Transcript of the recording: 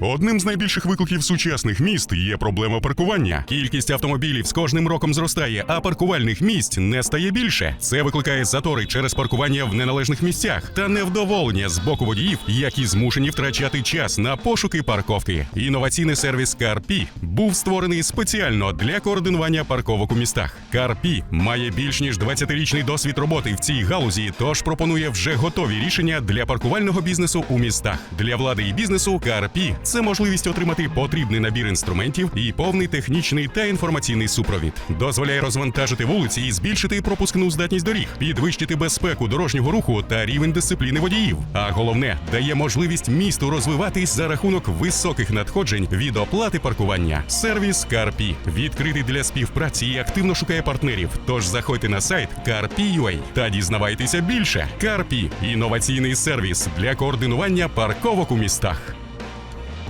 Одним з найбільших викликів сучасних міст є проблема паркування. Кількість автомобілів з кожним роком зростає, а паркувальних місць не стає більше. Це викликає затори через паркування в неналежних місцях та невдоволення з боку водіїв, які змушені втрачати час на пошуки парковки. Інноваційний сервіс CarPi був створений спеціально для координування парковок у містах. CarPi має більш ніж 20-річний досвід роботи в цій галузі, тож пропонує вже готові рішення для паркувального бізнесу у містах. Для влади і бізнесу CarPi – це можливість отримати потрібний набір інструментів і повний технічний та інформаційний супровід. Дозволяє розвантажити вулиці і збільшити пропускну здатність доріг, підвищити безпеку дорожнього руху та рівень дисципліни водіїв. А головне, дає можливість місту розвиватись за рахунок високих надходжень від оплати паркування. Сервіс CarPi відкритий для співпраці і активно шукає партнерів. Тож заходьте на сайт CarPi.ua та дізнавайтеся більше. CarPi – інноваційний сервіс для координування парковок у містах.